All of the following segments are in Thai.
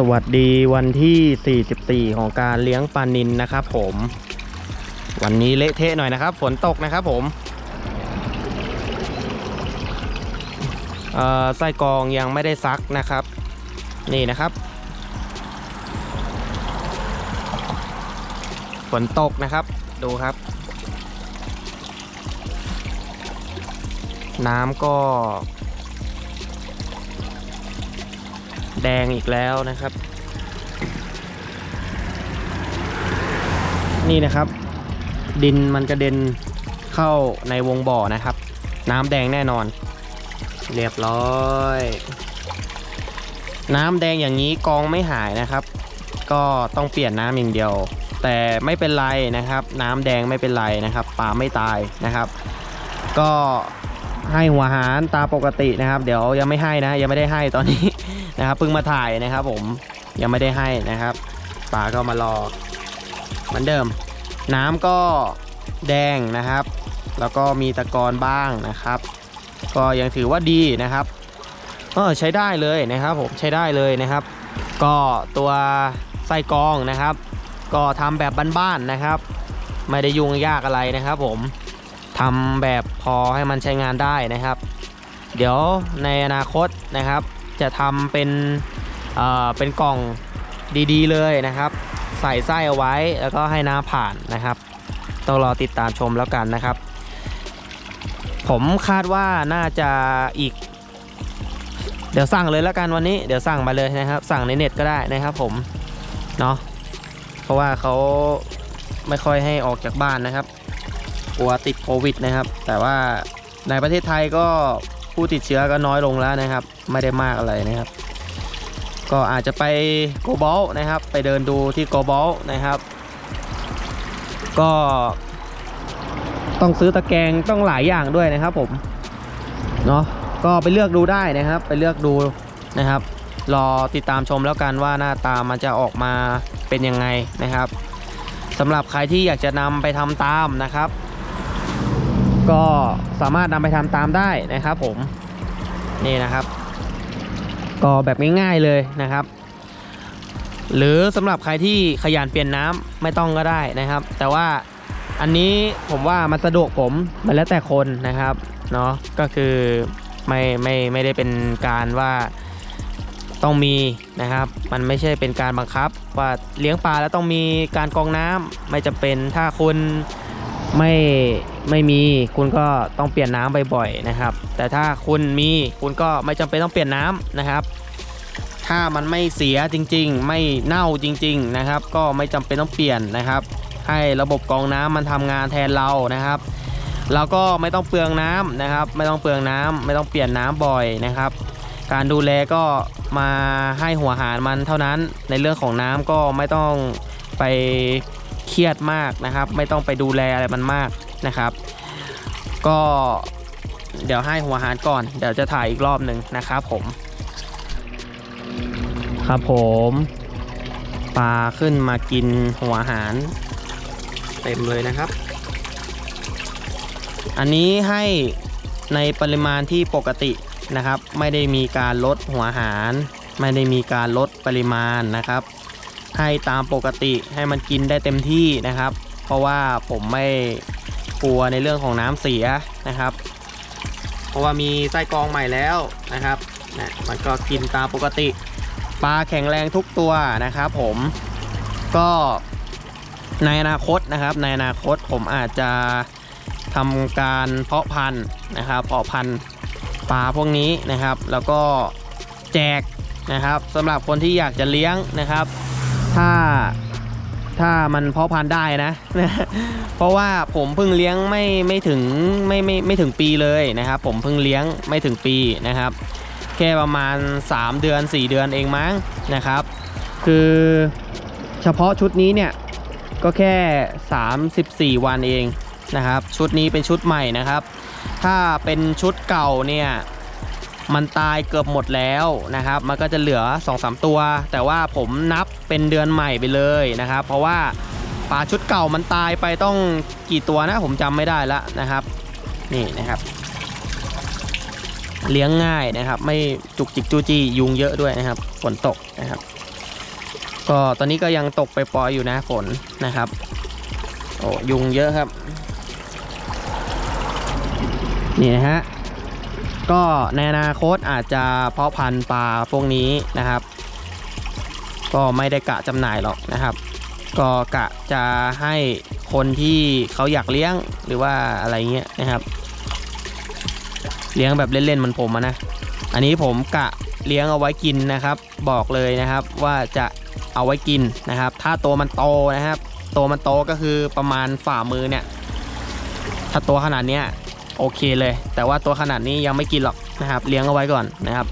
สวัสดีวันที่ 44 ของการเลี้ยงปลานินนะครับผม วันนี้เละเทะหน่อยนะครับ ฝนตกนะครับผมเออไส้กรองยังไม่ได้ซักนะครับ นี่นะครับ ฝนตกนะครับ ดูครับ น้ำก็ แดงอีกแล้วนะครับ นี่นะครับ ดินมันกระเด็นเข้าในวงบ่อนะครับ น้ำแดงแน่นอน เรียบร้อย น้ำแดงอย่างนี้กองไม่หายนะครับ ก็ต้องเปลี่ยนน้ำอย่างเดียว แต่ไม่เป็นไรนะครับ น้ำแดงไม่เป็นไรนะครับปลาไม่ตายนะครับ ก็ให้หัวหารตาปกตินะครับ เดี๋ยวยังไม่ให้นะ ยังไม่ได้ให้ตอนนี้ นะครับเพิ่งมาถ่ายนะครับ ผมยังไม่ได้ให้นะครับปลาก็มารอเหมือนเดิม น้ำก็แดงนะครับ แล้วก็มีตะกอนบ้างนะครับ ก็ยังถือว่าดีนะครับเออใช้ได้เลยนะครับ ผมใช้ได้เลยนะครับ ก็ตัวไส้กรองนะครับ ก็ทำแบบบ้านๆนะครับ ไม่ได้ยุ่งยากอะไรนะครับ ผมทำแบบพอให้มันใช้งานได้นะครับ เดี๋ยวในอนาคตนะครับ จะทำเป็นเอ่อเป็นกล่องดีๆเลยนะครับ ใส่ไส้เอาไว้แล้วก็ให้น้ำผ่านนะครับ ต้องรอติดตามชมแล้วกันนะครับ ผมคาดว่าน่าจะอีก เดี๋ยวสั่งเลยแล้วกันวันนี้เดี๋ยวสั่งมาเลยนะครับ สั่งในเน็ตก็ได้นะครับ ผมเนาะเพราะว่าเขาไม่ค่อยให้ออกจากบ้านนะครับกลัวติดโควิดนะครับ แต่ว่าในประเทศไทยก็ ผู้ติดเชื้อก็น้อยลงแล้วนะครับ ไม่ได้มากอะไรนะครับ ก็อาจจะไปโกบอลนะครับ ไปเดินดูที่โกบอลนะครับ ก็ต้องซื้อตะแกรงต้องหลายอย่างด้วยนะครับผมเนาะก็ไปเลือกดูได้นะครับ ไปเลือกดูนะครับ รอติดตามชมแล้วกันว่าหน้าตามันจะออกมาเป็นยังไงนะครับสำหรับใครที่อยากจะนำไปทำตามนะครับ ก็สามารถนำไปทำตามได้นะครับผมนี่นะครับ ก็แบบง่ายๆเลยนะครับ หรือสำหรับใครที่ขยันเปลี่ยนน้ำไม่ต้องก็ได้นะครับ แต่ว่าอันนี้ผมว่ามันสะดวกผมมันแล้วแต่คนนะครับเนาะก็คือไม่ไม่ไม่ได้เป็นการว่าต้องมีนะครับ มันไม่ใช่เป็นการบังคับ ว่าเลี้ยงปลาแล้วต้องมีการกรองน้ำไม่จำเป็นถ้าคุณ ไม่ไม่มีคุณก็ต้องเปลี่ยนน้ำบ่อยๆนะครับ แต่ถ้าคุณมีคุณก็ไม่จำเป็นต้องเปลี่ยนน้ำนะครับ ถ้ามันไม่เสียจริงๆ ไม่เน่าจริง ๆนะครับ ก็ไม่จำเป็นต้องเปลี่ยนนะครับ ให้ระบบกรองน้ำมันทำงานแทนเรานะครับเราก็ไม่ต้องเปลืองน้ำนะครับ ไม่ต้องเปลืองน้ำไม่ต้องเปลี่ยนน้ำบ่อยนะครับ การดูแลก็มาให้หัวหารมันเท่านั้น ในเรื่องของน้ำก็ไม่ต้องไป เครียดมากนะครับ ไม่ต้องไปดูแลอะไรมันมากนะครับ ก็เดี๋ยวให้หัวหารก่อน เดี๋ยวจะถ่ายอีกรอบหนึ่งนะครับผม ครับผมปลาขึ้นมากินหัวหาร เต็มเลยนะครับ อันนี้ให้ในปริมาณที่ปกตินะครับ ไม่ได้มีการลดหัวหาร ไม่ได้มีการลดปริมาณนะครับ ให้ตามปกติให้มันกินได้เต็มที่นะครับ เพราะว่าผมไม่กลัวในเรื่องของน้ำเสียนะครับ เพราะว่ามีไส้กรองใหม่แล้วนะครับนะมันก็กินตามปกติปลาแข็งแรงทุกตัวนะครับผมก็ในอนาคตนะครับ ในอนาคตผมอาจจะทำการเพาะพันธุ์นะครับ เพาะพันธุ์ปลาพวกนี้นะครับ แล้วก็แจกนะครับสำหรับคนที่อยากจะเลี้ยงนะครับ ถ้าถ้ามันเพาะพันธุ์ได้นะ เพราะว่าผมเพิ่งเลี้ยงไม่ไม่ถึงไม่ไม่ไม่ถึงปีเลยนะครับ ผมเพิ่งเลี้ยงไม่ถึงปีนะครับ แค่ประมาณ 3 เดือน 4 เดือนเองมั้งนะครับ คือเฉพาะชุดนี้เนี่ยก็แค่ 34 วันเองนะครับ ชุดนี้เป็นชุดใหม่นะครับ ถ้าเป็นชุดเก่าเนี่ย มันตายเกือบหมดแล้วนะครับ มันก็จะเหลือ 2-3 ตัว แต่ว่าผมนับเป็นเดือนใหม่ไปเลยนะครับ เพราะว่าปลาชุดเก่ามันตายไปต้องกี่ตัวนะผมจำไม่ได้ล้วนะครับ นี่นะครับ เลี้ยงง่ายนะครับ ไม่จุกจิกจูจี้ยุงเยอะด้วยนะครับฝนตกนะครับ ก็ตอนนี้ก็ยังตกไปปล่อยอยู่นะฝนนะครับโอ้ยุงเยอะครับ นี่นะฮะ ก็ในอนาคตอาจจะเพาะพันธุ์ปลาพวกนี้นะครับ ก็ไม่ได้กะจำหน่ายหรอกนะครับ ก็กะจะให้คนที่เขาอยากเลี้ยงหรือว่าอะไรเงี้ยนะครับ เลี้ยงแบบเล่นๆเหมันผมะนะ อันนี้ผมกะเลี้ยงเอาไว้กินนะครับ บอกเลยนะครับว่าจะเอาไว้กินนะครับ ถ้าตัวมันโตนะครับ ตัวมันโตก็คือประมาณฝ่ามือเนี่ย ถ้าตัวขนาดเนี้ย โอเคเลย แต่ว่าตัวขนาดนี้ยังไม่กินหรอกนะครับ เลี้ยงเอาไว้ก่อนนะครับ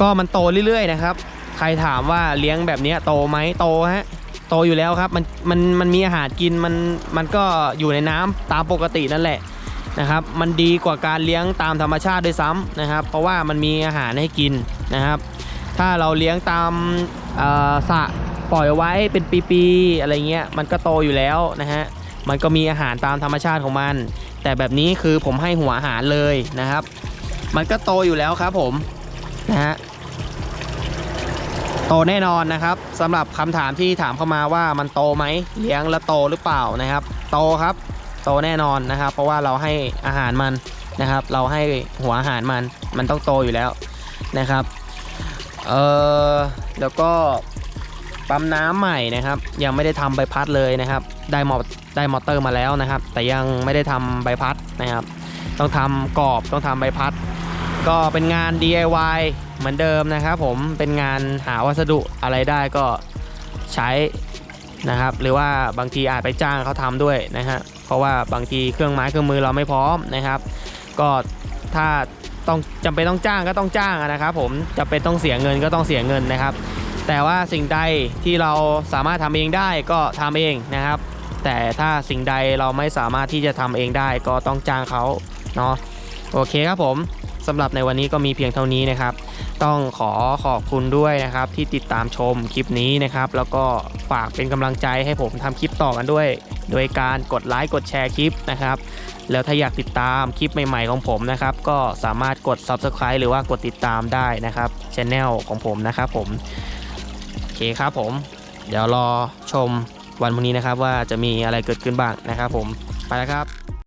ก็มันโตเรื่อยๆนะครับ ใครถามว่าเลี้ยงแบบนี้โตไหมโตฮะโตอยู่แล้วครับมันมันมันมีอาหารกินมันมันก็อยู่ในน้ำตามปกตินั่นแหละนะครับ มันดีกว่าการเลี้ยงตามธรรมชาติด้วยซ้ำนะครับ เพราะว่ามันมีอาหารให้กินนะครับ ถ้าเราเลี้ยงตามอ่อสระปล่อยไว้เป็นปีๆอะไรเงี้ยมันก็โตอยู่แล้วนะฮะมันก็มีอาหารตามธรรมชาติของมัน แต่แบบนี้คือผมให้หัวอาหารเลยนะครับ มันก็โตอยู่แล้วครับผมนะฮะโตแน่นอนนะครับสำหรับคำถามที่ถามเข้ามาว่ามันโตไหมเลี้ยงแล้วโตหรือเปล่านะครับ โตครับ โตแน่นอนนะครับ เพราะว่าเราให้อาหารมันนะครับ เราให้หัวอาหารมันมันต้องโตอยู่แล้วนะครับเออแล้วก็ ปั๊มน้ำใหม่นะครับ ยังไม่ได้ทำใบพัดเลยนะครับ ได้มอได้มอเตอร์มาแล้วนะครับ แต่ยังไม่ได้ทำใบพัดนะครับ ต้องทำกรอบต้องทำใบพัด ก็เป็นงาน DIY เหมือนเดิมนะครับ ผมเป็นงานหาวัสดุอะไรได้ก็ใช้นะครับ หรือว่าบางทีอาจไปจ้างเขาทำด้วยนะฮะเพราะว่าบางทีเครื่องไม้เครื่องมือเราไม่พร้อมนะครับ ก็ถ้าต้องจำเป็นต้องจ้างก็ต้องจ้างนะครับ ผมจำเป็นต้องเสียเงินก็ต้องเสียเงินนะครับ แต่ว่าสิ่งใดที่เราสามารถทำเองได้ก็ทำเองนะครับ แต่ถ้าสิ่งใดเราไม่สามารถที่จะทำเองได้ก็ต้องจ้างเขาเนาะโอเคครับผมสำหรับในวันนี้ก็มีเพียงเท่านี้นะครับ ต้องขอขอบคุณด้วยนะครับ ที่ติดตามชมคลิปนี้นะครับ แล้วก็ฝากเป็นกำลังใจให้ผมทำคลิปต่อกันด้วย โดยการกดไลค์กดแชร์คลิปนะครับ แล้วถ้าอยากติดตามคลิปใหม่ๆของผมนะครับ ก็สามารถกด Subscribe หรือว่ากดติดตามได้นะครับช anel ของผมนะครับผม เคครับผม เดี๋ยวรอชมวันพรุ่งนี้นะครับว่าจะมีอะไรเกิดขึ้นบ้างนะครับผม ไปแล้วครับ